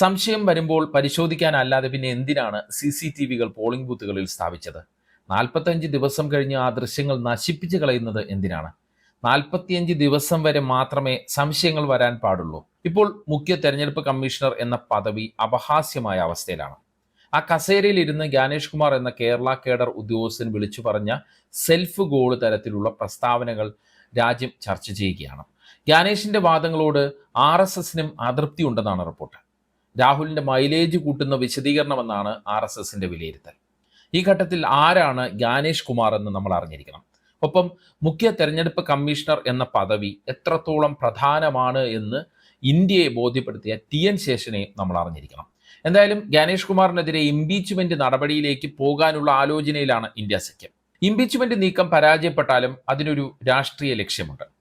സംശയം വരുമ്പോൾ പരിശോധിക്കാനല്ലാതെ പിന്നെ എന്തിനാണ് സി സി ടി വികൾ പോളിംഗ് ബൂത്തുകളിൽ സ്ഥാപിച്ചത്? നാൽപ്പത്തഞ്ച് ദിവസം കഴിഞ്ഞ് ആ ദൃശ്യങ്ങൾ നശിപ്പിച്ച് കളയുന്നത് എന്തിനാണ്? നാൽപ്പത്തിയഞ്ച് ദിവസം വരെ മാത്രമേ സംശയങ്ങൾ വരാൻ പാടുള്ളൂ. ഇപ്പോൾ മുഖ്യ തെരഞ്ഞെടുപ്പ് കമ്മീഷണർ എന്ന പദവി അപഹാസ്യമായ അവസ്ഥയിലാണ്. ആ കസേരയിൽ ഇരുന്ന് ജ്ഞാനേഷ് കുമാർ എന്ന കേരള കേഡർ ഉദ്യോഗസ്ഥൻ വിളിച്ചു പറഞ്ഞ സെൽഫ് ഗോൾ തരത്തിലുള്ള പ്രസ്താവനകൾ രാജ്യം ചർച്ച ചെയ്യുകയാണ്. ജ്ഞാനേഷിന്റെ വാദങ്ങളോട് ആർ എസ് എസിനും അതൃപ്തി ഉണ്ടെന്നാണ് റിപ്പോർട്ട്. രാഹുലിന്റെ മൈലേജ് കൂട്ടുന്ന വിശദീകരണമെന്നാണ് ആർ എസ് എസിന്റെ വിലയിരുത്തൽ. ഈ ഘട്ടത്തിൽ ആരാണ് ജ്ഞാനേഷ് കുമാർ എന്ന് നമ്മൾ അറിഞ്ഞിരിക്കണം. ഒപ്പം മുഖ്യ തെരഞ്ഞെടുപ്പ് കമ്മീഷണർ എന്ന പദവി എത്രത്തോളം പ്രധാനമാണ് എന്ന് ഇന്ത്യയെ ബോധ്യപ്പെടുത്തിയ ടി എൻ ശേഷനെ നമ്മൾ അറിഞ്ഞിരിക്കണം. എന്തായാലും ഗാനേഷ് കുമാറിനെതിരെ ഇംപീച്ച്മെന്റ് നടപടിയിലേക്ക് പോകാനുള്ള ആലോചനയിലാണ് ഇന്ത്യ സഖ്യം. ഇംപീച്ച്മെന്റ് നീക്കം പരാജയപ്പെട്ടാലും അതിനൊരു രാഷ്ട്രീയ ലക്ഷ്യമുണ്ട്.